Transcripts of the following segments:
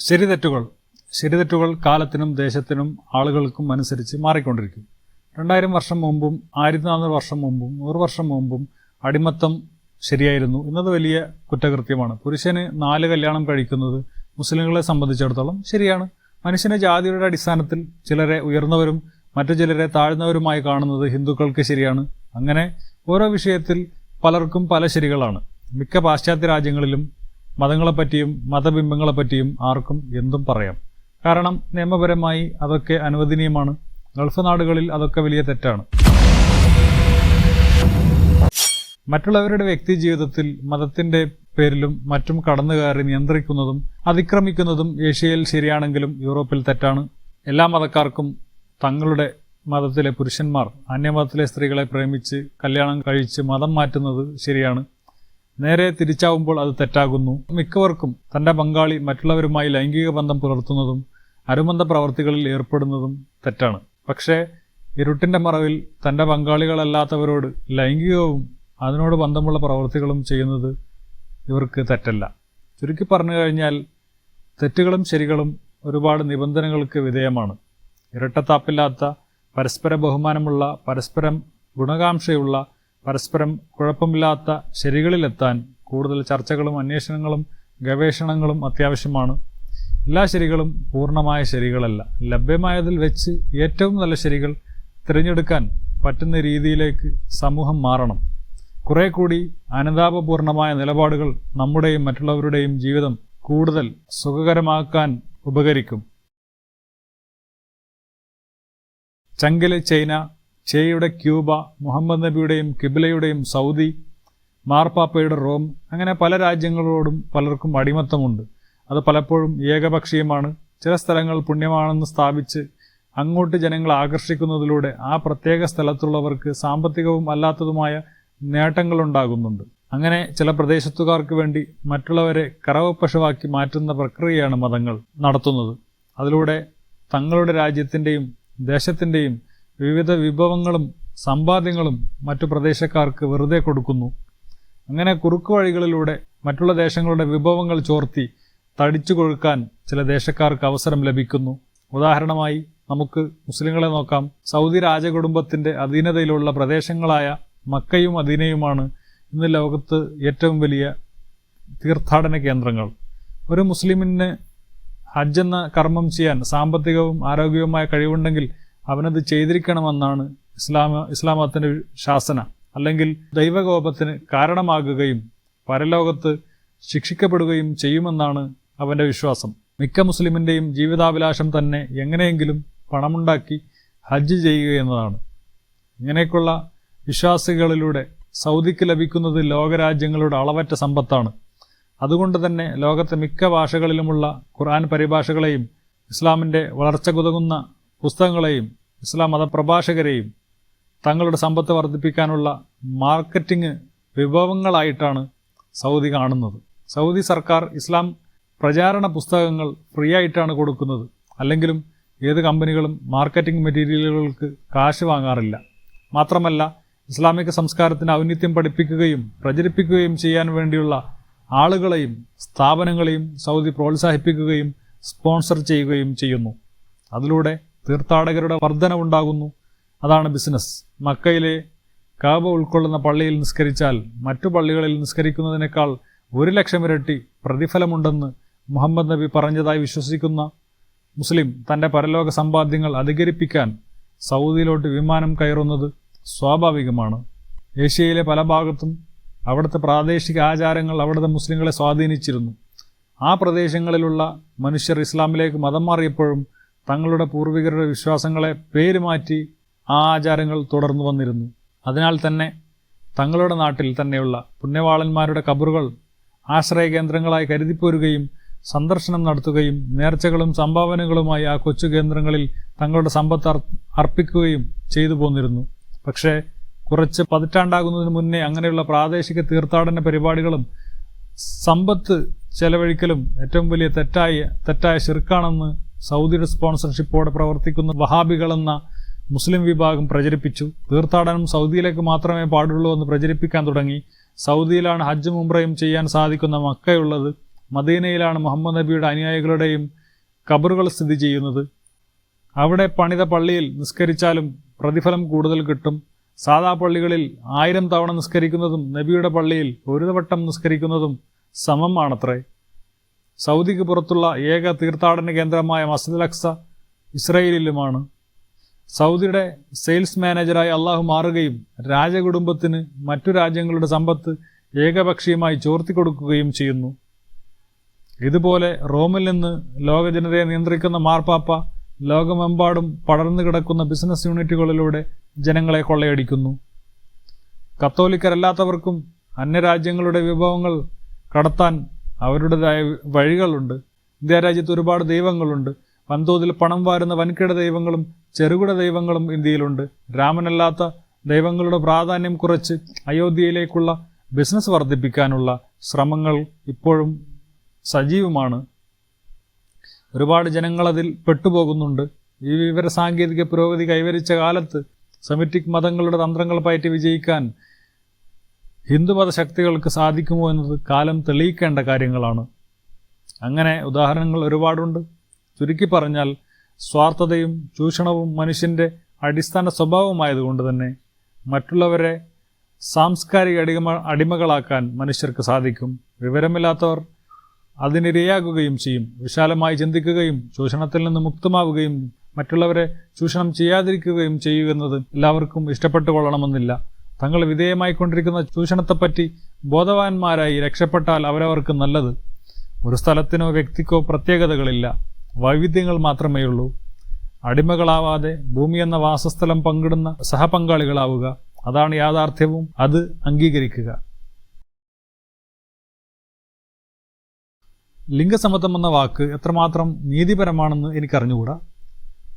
ശരിതെറ്റുകൾ ശരിതെറ്റുകൾ കാലത്തിനും ദേശത്തിനും ആളുകൾക്കും അനുസരിച്ച് മാറിക്കൊണ്ടിരിക്കും. രണ്ടായിരം വർഷം മുമ്പും ആയിരത്തി നാനൂറ് വർഷം മുമ്പും നൂറ് വർഷം മുമ്പും അടിമത്തം ശരിയായിരുന്നു ഇന്നത് വലിയ കുറ്റകൃത്യമാണ്. പുരുഷന് നാല് കല്യാണം കഴിക്കുന്നത് മുസ്ലിങ്ങളെ സംബന്ധിച്ചിടത്തോളം ശരിയാണ്. മനുഷ്യനെ ജാതിയുടെ അടിസ്ഥാനത്തിൽ ചിലരെ ഉയർന്നവരും മറ്റു ചിലരെ താഴ്ന്നവരുമായി കാണുന്നത് ഹിന്ദുക്കൾക്ക് ശരിയാണ്. അങ്ങനെ ഓരോ വിഷയത്തിൽ പലർക്കും പല ശരികളാണ്. മിക്ക പാശ്ചാത്യ രാജ്യങ്ങളിലും മതങ്ങളെപ്പറ്റിയും മതബിംബങ്ങളെപ്പറ്റിയും ആർക്കും എന്തും പറയാം. കാരണം നിയമപരമായി അതൊക്കെ അനുവദനീയമാണ്. ഗൾഫ് നാടുകളിൽ അതൊക്കെ വലിയ തെറ്റാണ്. മറ്റുള്ളവരുടെ വ്യക്തി ജീവിതത്തിൽ മതത്തിന്റെ പേരിലും മറ്റും കടന്നുകയറി നിയന്ത്രിക്കുന്നതും അതിക്രമിക്കുന്നതും ഏഷ്യയിൽ ശരിയാണെങ്കിലും യൂറോപ്പിൽ തെറ്റാണ്. എല്ലാ മതക്കാർക്കും തങ്ങളുടെ മതത്തിലെ പുരുഷന്മാർ അന്യമതത്തിലെ സ്ത്രീകളെ പ്രേമിച്ച് കല്യാണം കഴിച്ച് മതം മാറ്റുന്നത് ശരിയാണ്. നേരെ തിരിച്ചാവുമ്പോൾ അത് തെറ്റാകുന്നു. മിക്കവർക്കും തന്റെ പങ്കാളി മറ്റുള്ളവരുമായി ലൈംഗിക ബന്ധം പുലർത്തുന്നതും അനുബന്ധ പ്രവർത്തികളിൽ ഏർപ്പെടുന്നതും തെറ്റാണ്. പക്ഷേ ഇരുട്ടിന്റെ മറവിൽ തന്റെ പങ്കാളികളല്ലാത്തവരോട് ലൈംഗികവും അതിനോട് ബന്ധമുള്ള പ്രവർത്തികളും ചെയ്യുന്നത് ഇവർക്ക് തെറ്റല്ല. ചുരുക്കി പറഞ്ഞു കഴിഞ്ഞാൽ തെറ്റുകളും ശരികളും ഒരുപാട് നിബന്ധനകൾക്ക് വിധേയമാണ്. ഇരട്ടത്താപ്പില്ലാത്ത പരസ്പര ബഹുമാനമുള്ള പരസ്പരം ഗുണകാംക്ഷയുള്ള പരസ്പരം കുഴപ്പമില്ലാത്ത ശരികളിലെത്താൻ കൂടുതൽ ചർച്ചകളും അന്വേഷണങ്ങളും ഗവേഷണങ്ങളും അത്യാവശ്യമാണ്. എല്ലാ ശരികളും പൂർണമായ ശരികളല്ല. ലഭ്യമായതിൽ വെച്ച് ഏറ്റവും നല്ല ശരികൾ തിരഞ്ഞെടുക്കാൻ പറ്റുന്ന രീതിയിലേക്ക് സമൂഹം മാറണം. കുറെ കൂടി അനുതാപപൂർണമായ നിലപാടുകൾ നമ്മുടെയും മറ്റുള്ളവരുടെയും ജീവിതം കൂടുതൽ സുഖകരമാക്കാൻ ഉപകരിക്കും. ചങ്കിലെ ചൈന ചേയുടെ ക്യൂബ മുഹമ്മദ് നബിയുടെയും കിബിലയുടെയും സൗദി മാർപ്പാപ്പയുടെ റോം അങ്ങനെ പല രാജ്യങ്ങളോടും പലർക്കും അടിമത്തമുണ്ട്. അത് പലപ്പോഴും ഏകപക്ഷീയമാണ്. ചില സ്ഥലങ്ങൾ പുണ്യമാണെന്ന് സ്ഥാപിച്ച് അങ്ങോട്ട് ജനങ്ങളെ ആകർഷിക്കുന്നതിലൂടെ ആ പ്രത്യേക സ്ഥലത്തുള്ളവർക്ക് സാമ്പത്തികവും അല്ലാത്തതുമായ നേട്ടങ്ങളുണ്ടാകുന്നുണ്ട്. അങ്ങനെ ചില പ്രദേശത്തുകാർക്ക് വേണ്ടി മറ്റുള്ളവരെ കറവപ്പശുവാക്കി മാറ്റുന്ന പ്രക്രിയയാണ് മതങ്ങൾ നടത്തുന്നത്. അതിലൂടെ തങ്ങളുടെ രാജ്യത്തിന്റെയും ദേശത്തിന്റെയും വിവിധ വിഭവങ്ങളും സമ്പാദ്യങ്ങളും മറ്റു പ്രദേശക്കാർക്ക് വെറുതെ കൊടുക്കുന്നു. അങ്ങനെ കുറുക്കു വഴികളിലൂടെ മറ്റുള്ള ദേശങ്ങളുടെ വിഭവങ്ങൾ ചോർത്തി തടിച്ചു കൊഴുക്കാൻ ചില ദേശക്കാർക്ക് അവസരം ലഭിക്കുന്നു. ഉദാഹരണമായി നമുക്ക് മുസ്ലിങ്ങളെ നോക്കാം. സൗദി രാജകുടുംബത്തിന്റെ അധീനതയിലുള്ള പ്രദേശങ്ങളായ മക്കയും അധീനയുമാണ് ഇന്ന് ലോകത്ത് ഏറ്റവും വലിയ തീർത്ഥാടന കേന്ദ്രങ്ങൾ. ഒരു മുസ്ലിമിന് ഹജ്ജ് എന്ന കർമ്മം ചെയ്യാൻ സാമ്പത്തികവും ആരോഗ്യവുമായ കഴിവുണ്ടെങ്കിൽ അവനത് ചെയ്തിരിക്കണമെന്നാണ് ഇസ്ലാമ ഇസ്ലാമത്തിന്റെ ശാസന. അല്ലെങ്കിൽ ദൈവകോപത്തിന് കാരണമാകുകയും പരലോകത്ത് ശിക്ഷിക്കപ്പെടുകയും ചെയ്യുമെന്നാണ് അവന്റെ വിശ്വാസം. മിക്ക മുസ്ലിമിന്റെയും ജീവിതാഭിലാഷം തന്നെ എങ്ങനെയെങ്കിലും പണമുണ്ടാക്കി ഹജ്ജ് ചെയ്യുക എന്നതാണ്. ഇങ്ങനെയൊക്കെയുള്ള വിശ്വാസികളിലൂടെ സൗദിക്ക് ലഭിക്കുന്നത് ലോകരാജ്യങ്ങളുടെ അളവറ്റ സമ്പത്താണ്. അതുകൊണ്ട് തന്നെ ലോകത്തെ മിക്ക ഭാഷകളിലുമുള്ള ഖുർആൻ പരിഭാഷകളെയും ഇസ്ലാമിന്റെ വളർച്ച കുതകുന്ന പുസ്തകങ്ങളെയും ഇസ്ലാം മതപ്രഭാഷകരെയും തങ്ങളുടെ സമ്പത്ത് വർദ്ധിപ്പിക്കാനുള്ള മാർക്കറ്റിംഗ് വിഭവങ്ങളായിട്ടാണ് സൗദി കാണുന്നത്. സൗദി സർക്കാർ ഇസ്ലാം പ്രചാരണ പുസ്തകങ്ങൾ ഫ്രീ ആയിട്ടാണ് കൊടുക്കുന്നത്. അല്ലെങ്കിലും ഏത് കമ്പനികളും മാർക്കറ്റിംഗ് മെറ്റീരിയലുകൾക്ക് കാശ് വാങ്ങാറില്ല. മാത്രമല്ല ഇസ്ലാമിക സംസ്കാരത്തിന് ഔന്നിത്യം പഠിപ്പിക്കുകയും പ്രചരിപ്പിക്കുകയും ചെയ്യാൻ വേണ്ടിയുള്ള ആളുകളെയും സ്ഥാപനങ്ങളെയും സൗദി പ്രോത്സാഹിപ്പിക്കുകയും സ്പോൺസർ ചെയ്യുകയും ചെയ്യുന്നു. അതിലൂടെ തീർത്ഥാടകരുടെ വർധനവുണ്ടാകുന്നു. അതാണ് ബിസിനസ്. മക്കയിലെ കാബ ഉൾക്കൊള്ളുന്ന പള്ളിയിൽ നിസ്കരിച്ചാൽ മറ്റു പള്ളികളിൽ നിസ്കരിക്കുന്നതിനേക്കാൾ ഒരു ലക്ഷം ഇരട്ടി പ്രതിഫലമുണ്ടെന്ന് മുഹമ്മദ് നബി പറഞ്ഞതായി വിശ്വസിക്കുന്ന മുസ്ലിം തന്റെ പരലോക സമ്പാദ്യങ്ങൾ അധികരിപ്പിക്കാൻ സൗദിയിലോട്ട് വിമാനം കയറുന്നത് സ്വാഭാവികമാണ്. ഏഷ്യയിലെ പല ഭാഗത്തും അവിടുത്തെ പ്രാദേശിക ആചാരങ്ങൾ അവിടുത്തെ മുസ്ലിങ്ങളെ സ്വാധീനിച്ചിരുന്നു. ആ പ്രദേശങ്ങളിലുള്ള മനുഷ്യർ ഇസ്ലാമിലേക്ക് മതം മാറിയപ്പോഴും തങ്ങളുടെ പൂർവികരുടെ വിശ്വാസങ്ങളെ പേരുമാറ്റി ആ ആചാരങ്ങൾ തുടർന്നു വന്നിരുന്നു. അതിനാൽ തന്നെ തങ്ങളുടെ നാട്ടിൽ തന്നെയുള്ള പുണ്യവാളന്മാരുടെ കബറുകൾ ആശ്രയ കേന്ദ്രങ്ങളായി കരുതിപ്പോരുകയും സന്ദർശനം നടത്തുകയും നേർച്ചകളും സംഭാവനകളുമായി ആ കൊച്ചു കേന്ദ്രങ്ങളിൽ തങ്ങളുടെ സമ്പത്ത് അർപ്പിക്കുകയും ചെയ്തു പോന്നിരുന്നു. പക്ഷേ കുറച്ച് പതിറ്റാണ്ടാകുന്നതിന് മുന്നേ അങ്ങനെയുള്ള പ്രാദേശിക തീർത്ഥാടന പരിപാടികളും സമ്പത്ത് ചെലവഴിക്കലും ഏറ്റവും വലിയ തെറ്റായ തെറ്റായ ശിർക്കാണെന്ന് സൗദിയുടെ സ്പോൺസർഷിപ്പോടെ പ്രവർത്തിക്കുന്ന വഹാബികളെന്ന മുസ്ലിം വിഭാഗം പ്രചരിപ്പിച്ചു. തീർത്ഥാടനം സൗദിയിലേക്ക് മാത്രമേ പാടുള്ളൂ എന്ന് പ്രചരിപ്പിക്കാൻ തുടങ്ങി. സൗദിയിലാണ് ഹജ്ജ് ഉംറയും ചെയ്യാൻ സാധിക്കുന്ന മക്കയുള്ളത്. മദീനയിലാണ് മുഹമ്മദ് നബിയുടെ അനുയായികളുടെയും കബറുകൾ സ്ഥിതി ചെയ്യുന്നത്. അവിടെ പണിത പള്ളിയിൽ നിസ്കരിച്ചാലും പ്രതിഫലം കൂടുതൽ കിട്ടും. സാധാ പള്ളികളിൽ ആയിരം തവണ നിസ്കരിക്കുന്നതും നബിയുടെ പള്ളിയിൽ ഒരു വട്ടം നിസ്കരിക്കുന്നതും സമമാണത്രേ സൗദിക്ക് പുറത്തുള്ള ഏക തീർത്ഥാടന കേന്ദ്രമായ മസ്ജിദ് അക്സ ഇസ്രയേലിലുമാണ്. സൗദിയുടെ സെയിൽസ് മാനേജറായി അള്ളാഹു മാറുകയും രാജകുടുംബത്തിന് മറ്റു രാജ്യങ്ങളുടെ സമ്പത്ത് ഏകപക്ഷീയമായി ചോർത്തിക്കൊടുക്കുകയും ചെയ്യുന്നു. ഇതുപോലെ റോമിൽ നിന്ന് ലോക ജനതയെ നിയന്ത്രിക്കുന്ന മാർപ്പാപ്പ ലോകമെമ്പാടും പടർന്നു കിടക്കുന്ന ബിസിനസ് യൂണിറ്റുകളിലൂടെ ജനങ്ങളെ കൊള്ളയടിക്കുന്നു. കത്തോലിക്കരല്ലാത്തവർക്കും അന്യരാജ്യങ്ങളുടെ വിഭവങ്ങൾ കടത്താൻ അവരുടേതായ വഴികളുണ്ട്. ഇന്ത്യ രാജ്യത്ത് ഒരുപാട് ദൈവങ്ങളുണ്ട്. വൻതോതിൽ പണം വാരുന്ന വൻകിട ദൈവങ്ങളും ചെറുകിട ദൈവങ്ങളും ഇന്ത്യയിലുണ്ട്. രാമനല്ലാത്ത ദൈവങ്ങളുടെ പ്രാധാന്യം കുറച്ച് അയോധ്യയിലേക്കുള്ള ബിസിനസ് വർദ്ധിപ്പിക്കാനുള്ള ശ്രമങ്ങൾ ഇപ്പോഴും സജീവമാണ്. ഒരുപാട് ജനങ്ങൾ അതിൽ പെട്ടുപോകുന്നുണ്ട്. ഈ വിവര സാങ്കേതിക പുരോഗതി കൈവരിച്ച കാലത്ത് സെമിറ്റിക് മതങ്ങളുടെ തന്ത്രങ്ങൾ പയറ്റി വിജയിക്കാൻ ഹിന്ദുമത ശക്തികൾക്ക് സാധിക്കുമോ എന്നത് കാലം തെളിയിക്കേണ്ട കാര്യങ്ങളാണ്. അങ്ങനെ ഉദാഹരണങ്ങൾ ഒരുപാടുണ്ട്. ചുരുക്കി പറഞ്ഞാൽ സ്വാർത്ഥതയും ചൂഷണവും മനുഷ്യന്റെ അടിസ്ഥാന സ്വഭാവമായതുകൊണ്ട് തന്നെ മറ്റുള്ളവരെ സാംസ്കാരിക അടിമ അടിമകളാക്കാൻ മനുഷ്യർക്ക് സാധിക്കും. വിവരമില്ലാത്തവർ അതിനിരയാകുകയും ചെയ്യും. വിശാലമായി ചിന്തിക്കുകയും ചൂഷണത്തിൽ നിന്ന് മുക്തമാവുകയും മറ്റുള്ളവരെ ചൂഷണം ചെയ്യാതിരിക്കുകയും ചെയ്യുന്നത് എല്ലാവർക്കും ഇഷ്ടപ്പെട്ടു കൊള്ളണമെന്നില്ല തങ്ങൾ വിധേയമായിക്കൊണ്ടിരിക്കുന്ന ചൂഷണത്തെപ്പറ്റി ബോധവാന്മാരായി രക്ഷപ്പെട്ടാൽ അവരവർക്ക് നല്ലത്. ഒരു സ്ഥലത്തിനോ വ്യക്തിക്കോ പ്രത്യേകതകളില്ല. വൈവിധ്യങ്ങൾ മാത്രമേ ഉള്ളൂ. അടിമകളാവാതെ ഭൂമി എന്ന വാസസ്ഥലം പങ്കിടുന്ന സഹപങ്കാളികളാവുക. അതാണ് യാഥാർത്ഥ്യവും. അത് അംഗീകരിക്കുക. ലിംഗസമത്വം എന്ന വാക്ക് എത്രമാത്രം നീതിപരമാണെന്ന് എനിക്കറിഞ്ഞുകൂടാ?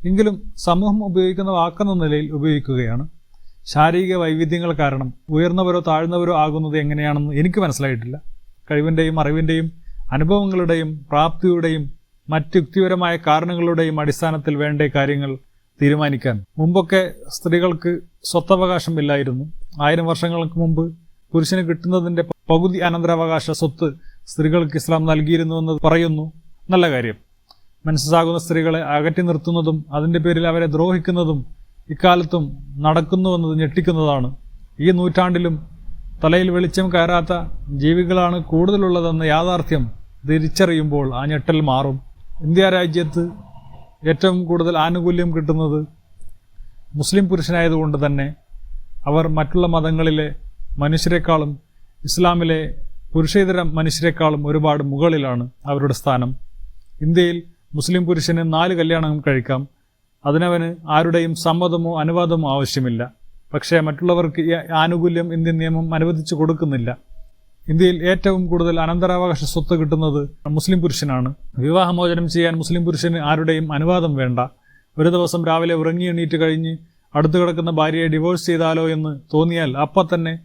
എങ്കിലും സമൂഹം ഉപയോഗിക്കുന്ന വാക്കെന്ന നിലയിൽ ഉപയോഗിക്കുകയാണ്. ശാരീരിക വൈവിധ്യങ്ങൾ കാരണം ഉയർന്നവരോ താഴ്ന്നവരോ ആകുന്നത് എങ്ങനെയാണെന്ന് എനിക്ക് മനസ്സിലായിട്ടില്ല. കഴിവിന്റെയും അറിവിന്റെയും അനുഭവങ്ങളുടെയും പ്രാപ്തിയുടെയും മറ്റ് യുക്തിപരമായ കാരണങ്ങളുടെയും അടിസ്ഥാനത്തിൽ വേണ്ട കാര്യങ്ങൾ തീരുമാനിക്കാൻ. മുമ്പൊക്കെ സ്ത്രീകൾക്ക് സ്വത്തവകാശം ഇല്ലായിരുന്നു. ആയിരം വർഷങ്ങൾക്ക് മുമ്പ് പുരുഷന് കിട്ടുന്നതിന്റെ പകുതി അനന്തരാവകാശ സ്വത്ത് സ്ത്രീകൾക്ക് ഇസ്ലാം നൽകിയിരുന്നുവെന്ന് പറയുന്നു. നല്ല കാര്യം. മനസ്സാകുന്ന സ്ത്രീകളെ അകറ്റി നിർത്തുന്നതും അതിന്റെ പേരിൽ അവരെ ദ്രോഹിക്കുന്നതും ഇക്കാലത്തും നടക്കുന്നുവെന്നത് ഞെട്ടിക്കുന്നതാണ്. ഈ നൂറ്റാണ്ടിലും തലയിൽ വെളിച്ചം കയറാത്ത ജീവികളാണ് കൂടുതലുള്ളതെന്ന യാഥാർത്ഥ്യം തിരിച്ചറിയുമ്പോൾ ആ ഞെട്ടൽ മാറും. ഇന്ത്യ രാജ്യത്ത് ഏറ്റവും കൂടുതൽ ആനുകൂല്യം കിട്ടുന്നത് മുസ്ലിം പുരുഷനായതുകൊണ്ട് തന്നെ. അവർ മറ്റുള്ള മതങ്ങളിലെ മനുഷ്യരെക്കാളും ഇസ്ലാമിലെ പുരുഷേതര മനുഷ്യരെക്കാളും ഒരുപാട് മുകളിലാണ് അവരുടെ സ്ഥാനം. ഇന്ത്യയിൽ മുസ്ലിം പുരുഷന് നാല് കല്യാണം കഴിക്കാം. അതിനവന് ആരുടെയും സമ്മതമോ അനുവാദമോ ആവശ്യമില്ല. പക്ഷേ മറ്റുള്ളവർക്ക് ആനുകൂല്യം ഇന്ത്യൻ നിയമം അനുവദിച്ചു കൊടുക്കുന്നില്ല. ഇന്ത്യയിൽ ഏറ്റവും കൂടുതൽ അനന്തരാവകാശ സ്വത്ത് കിട്ടുന്നത് മുസ്ലിം പുരുഷനാണ്. വിവാഹമോചനം ചെയ്യാൻ മുസ്ലിം പുരുഷന് ആരുടെയും അനുവാദം വേണ്ട. ഒരു ദിവസം രാവിലെ ഉറങ്ങി എണീറ്റ് കഴിഞ്ഞ് അടുത്തു കിടക്കുന്ന ഭാര്യയെ ഡിവോഴ്സ് ചെയ്താലോ എന്ന് തോന്നിയാൽ അപ്പം തന്നെ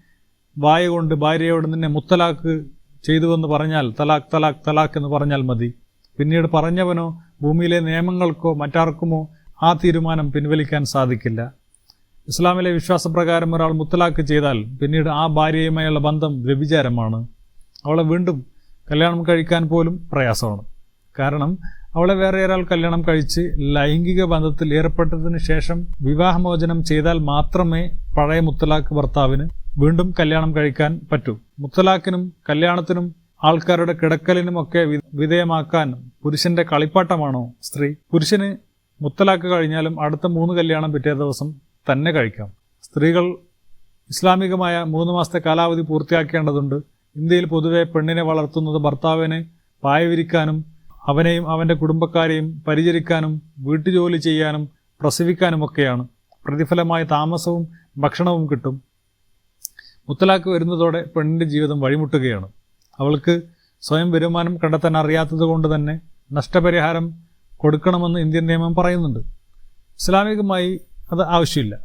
വായ കൊണ്ട് ഭാര്യയോട് നിന്നെ മുത്തലാക്ക് ചെയ്തുവെന്ന് പറഞ്ഞാൽ തലാഖ് തലാഖ് തലാഖ് എന്ന് പറഞ്ഞാൽ മതി. പിന്നീട് പറഞ്ഞവനോ ഭൂമിയിലെ നിയമങ്ങൾക്കോ മറ്റാർക്കുമോ ആ തീരുമാനം പിൻവലിക്കാൻ സാധിക്കില്ല. ഇസ്ലാമിലെ വിശ്വാസപ്രകാരം ഒരാൾ മുത്തലാക്ക് ചെയ്താൽ പിന്നീട് ആ ഭാര്യയുമായുള്ള ബന്ധം വ്യഭിചാരമാണ്. അവളെ വീണ്ടും കല്യാണം കഴിക്കാൻ പോലും പ്രയാസമാണ്. കാരണം അവളെ വേറെ ഒരാൾ കല്യാണം കഴിച്ച് ലൈംഗിക ബന്ധത്തിൽ ഏർപ്പെട്ടതിന് ശേഷം വിവാഹമോചനം ചെയ്താൽ മാത്രമേ പഴയ മുത്തലാക്ക് ഭർത്താവിന് വീണ്ടും കല്യാണം കഴിക്കാൻ പറ്റൂ. മുത്തലാക്കിനും കല്യാണത്തിനും ആൾക്കാരുടെ കിടക്കലിനുമൊക്കെ വിധേയമാക്കാൻ പുരുഷന്റെ കളിപ്പാട്ടമാണോ സ്ത്രീ? പുരുഷന് മുത്തലാക്ക് കഴിഞ്ഞാലും അടുത്ത മൂന്ന് കല്യാണം പിറ്റേ ദിവസം തന്നെ കഴിക്കാം. സ്ത്രീകൾ ഇസ്ലാമികമായ മൂന്ന് മാസത്തെ കാലാവധി പൂർത്തിയാക്കേണ്ടതുണ്ട്. ഇന്ത്യയിൽ പൊതുവെ പെണ്ണിനെ വളർത്തുന്നത് ഭർത്താവിനെ പായവിരിക്കാനും അവനെയും അവന്റെ കുടുംബക്കാരെയും പരിചരിക്കാനും വീട്ടുജോലി ചെയ്യാനും പ്രസവിക്കാനുമൊക്കെയാണ്. പ്രതിഫലമായി താമസവും ഭക്ഷണവും കിട്ടും. മുത്തലാക്ക് വരുന്നതോടെ പെണ്ണിന്റെ ജീവിതം വഴിമുട്ടുകയാണ്. അവൾക്ക് സ്വയം വരുമാനം കണ്ടെത്താൻ അറിയാത്തത് കൊണ്ട് തന്നെ നഷ്ടപരിഹാരം കൊടുക്കണമെന്ന് ഇന്ത്യൻ നിയമം പറയുന്നുണ്ട്. ഇസ്ലാമികമായി അത് ആവശ്യമില്ല.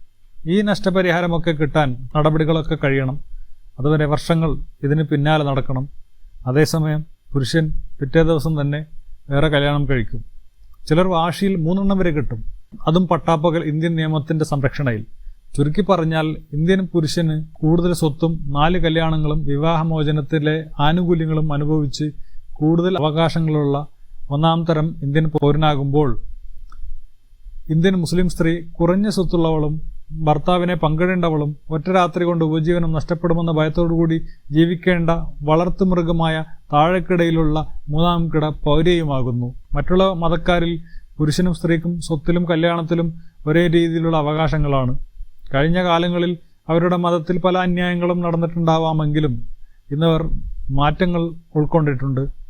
ഈ നഷ്ടപരിഹാരമൊക്കെ കിട്ടാൻ നടപടികളൊക്കെ കഴിയണം. അതുവരെ വർഷങ്ങൾ ഇതിന് പിന്നാലെ നടക്കണം. അതേസമയം പുരുഷൻ പിറ്റേ ദിവസം തന്നെ വേറെ കല്യാണം കഴിക്കും. ചിലർ വാശിയിൽ മൂന്നെണ്ണം വരെ കിട്ടും. അതും പട്ടാപ്പകൽ ഇന്ത്യൻ നിയമത്തിന്റെ സംരക്ഷണയിൽ. ചുരുക്കി പറഞ്ഞാൽ ഇന്ത്യൻ പുരുഷന് കൂടുതൽ സ്വത്തും നാല് കല്യാണങ്ങളും വിവാഹമോചനത്തിലെ ആനുകൂല്യങ്ങളും അനുഭവിച്ച് കൂടുതൽ അവകാശങ്ങളുള്ള ഒന്നാം തരം ഇന്ത്യൻ പൗരനാകുമ്പോൾ ഇന്ത്യൻ മുസ്ലിം സ്ത്രീ കുറഞ്ഞ സ്വത്തുള്ളവളും ഭർത്താവിനെ പങ്കിടേണ്ടവളും ഒറ്റ രാത്രി കൊണ്ട് ഉപജീവനം നഷ്ടപ്പെടുമെന്ന ഭയത്തോടുകൂടി ജീവിക്കേണ്ട വളർത്തുമൃഗമായ താഴെക്കിടയിലുള്ള മൂന്നാം കിട പൗരയുമാകുന്നു. മറ്റുള്ള മതക്കാരിൽ പുരുഷനും സ്ത്രീക്കും സ്വത്തിലും കല്യാണത്തിലും ഒരേ രീതിയിലുള്ള അവകാശങ്ങളാണ്. കഴിഞ്ഞ കാലങ്ങളിൽ അവരുടെ മതത്തിൽ പല അന്യായങ്ങളും നടന്നിട്ടുണ്ടാവാമെങ്കിലും ഇന്നവർ മാറ്റങ്ങൾ ഉൾക്കൊണ്ടിട്ടുണ്ട്.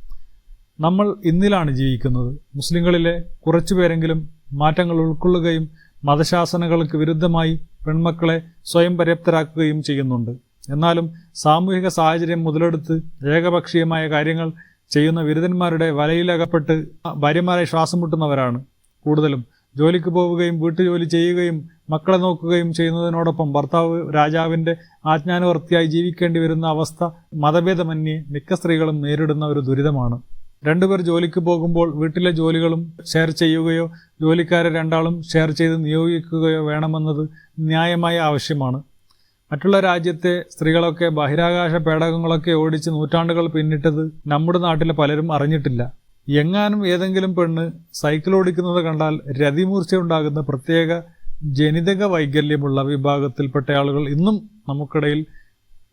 നമ്മൾ ഇന്നിലാണ് ജീവിക്കുന്നത്. മുസ്ലിങ്ങളിലെ കുറച്ചുപേരെങ്കിലും മാറ്റങ്ങൾ ഉൾക്കൊള്ളുകയും മതശാസനകൾക്ക് വിരുദ്ധമായി പെൺമക്കളെ സ്വയം പര്യാപ്തരാക്കുകയും ചെയ്യുന്നുണ്ട്. എന്നാലും സാമൂഹിക സാഹചര്യം മുതലെടുത്ത് ഏകപക്ഷീയമായ കാര്യങ്ങൾ ചെയ്യുന്ന ബിരുദന്മാരുടെ വലയിലകപ്പെട്ട് ഭാര്യമാരെ ശ്വാസം മുട്ടുന്നവരാണ്. കൂടുതലും ജോലിക്ക് പോവുകയും വീട്ടുജോലി ചെയ്യുകയും മക്കളെ നോക്കുകയും ചെയ്യുന്നതിനോടൊപ്പം ഭർത്താവ് രാജാവിന്റെ ആജ്ഞാനുവർത്തിയായി ജീവിക്കേണ്ടി വരുന്ന അവസ്ഥ മതഭേദമന്യേ മിക്ക സ്ത്രീകളും നേരിടുന്ന ഒരു ദുരിതമാണ്. രണ്ടുപേർ ജോലിക്ക് പോകുമ്പോൾ വീട്ടിലെ ജോലികളും ഷെയർ ചെയ്യുകയോ ജോലിക്കാരെ രണ്ടാളും ഷെയർ ചെയ്ത് നിയോഗിക്കുകയോ വേണമെന്നത് ന്യായമായ ആവശ്യമാണ്. മറ്റുള്ള രാജ്യത്തെ സ്ത്രീകളൊക്കെ ബഹിരാകാശ പേടകങ്ങളൊക്കെ ഓടിച്ച് നൂറ്റാണ്ടുകൾ പിന്നിട്ടത് നമ്മുടെ നാട്ടിലെ പലരും അറിഞ്ഞിട്ടില്ല. എങ്ങാനും ഏതെങ്കിലും പെണ്ണ് സൈക്കിൾ ഓടിക്കുന്നത് കണ്ടാൽ രതിമൂർച്ചയുണ്ടാകുന്ന പ്രത്യേക ജനിതക വൈകല്യമുള്ള വിഭാഗത്തിൽപ്പെട്ട ആളുകൾ ഇന്നും നമുക്കിടയിൽ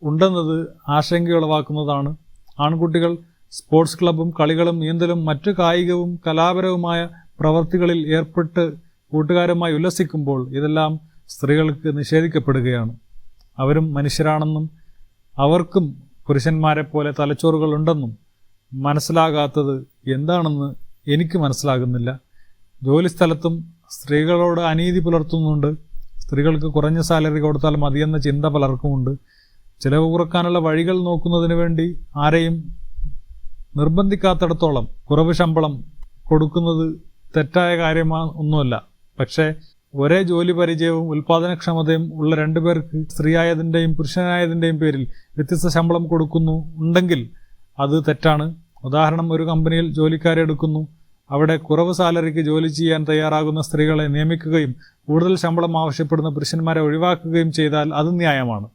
ഉണ്ടെന്നത് ആശങ്കയുളവാക്കുന്നതാണ്. ആൺകുട്ടികൾ സ്പോർട്സ് ക്ലബ്ബും കളികളും നീന്തലും മറ്റു കായികവും കലാപരവുമായ പ്രവർത്തികളിൽ ഏർപ്പെട്ട് കൂട്ടുകാരുമായി ഉല്ലസിക്കുമ്പോൾ ഇതെല്ലാം സ്ത്രീകൾക്ക് നിഷേധിക്കപ്പെടുകയാണ്. അവരും മനുഷ്യരാണെന്നും അവർക്കും പുരുഷന്മാരെ പോലെ തലച്ചോറുകളുണ്ടെന്നും മനസ്സിലാകാത്തത് എന്താണെന്ന് എനിക്ക് മനസ്സിലാകുന്നില്ല. ജോലിസ്ഥലത്തും സ്ത്രീകളോട് അനീതി പുലർത്തുന്നുണ്ട്. സ്ത്രീകൾക്ക് കുറഞ്ഞ സാലറി കൊടുത്താൽ മതിയെന്ന ചിന്ത പലർക്കുമുണ്ട്. ചിലവ് കുറക്കാനുള്ള വഴികൾ നോക്കുന്നതിന് വേണ്ടി ആരെയും നിർബന്ധിക്കാത്തിടത്തോളം കുറവ് ശമ്പളം കൊടുക്കുന്നത് തെറ്റായ കാര്യമാ ഒന്നുമല്ല. പക്ഷേ ഒരേ ജോലി പരിചയവും ഉൽപാദനക്ഷമതയും ഉള്ള രണ്ടുപേർക്ക് സ്ത്രീയായതിന്റെയും പുരുഷനായതിന്റെയും പേരിൽ വ്യത്യസ്ത ശമ്പളം കൊടുക്കുന്നു ഉണ്ടെങ്കിൽ അത് തെറ്റാണ്. ഉദാഹരണം ഒരു കമ്പനിയിൽ ജോലിക്കാരെ എടുക്കുന്നു. അവിടെ കുറവ് സാലറിക്ക് ജോലി ചെയ്യാൻ തയ്യാറാകുന്ന സ്ത്രീകളെ നിയമിക്കുകയും കൂടുതൽ ശമ്പളം ആവശ്യപ്പെടുന്ന പുരുഷന്മാരെ ഒഴിവാക്കുകയും ചെയ്താൽ അത് ന്യായമാണ്.